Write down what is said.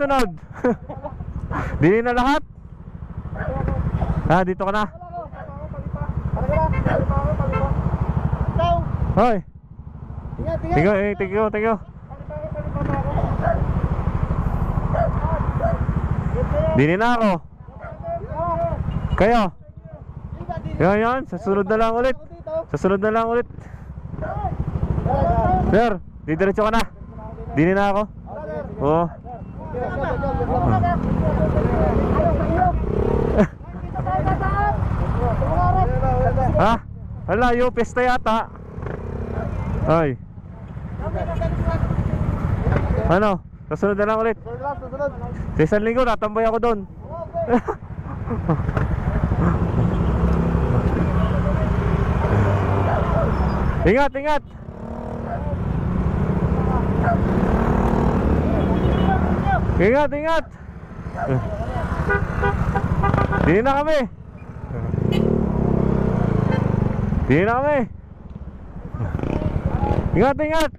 sunod. Dini na lahat? Ah, dito ka na. Hoy, tingyo, eh, tingyo, tingyo. Dini na ako. Kayo. Yan, yan. Sa sunod na lang ulit. Sa sunod na lang ulit. Sir, didiretso ka na. Dini na ako. Oo. Ha? Hala, yung pesta yata. Ay. Ano? Kasunod na lang ulit. Sa isang linggo, natambay ako doon. ingat, ingat. Ingat, ingat. Dini na kami. Dini na kami. Ingat, ingat.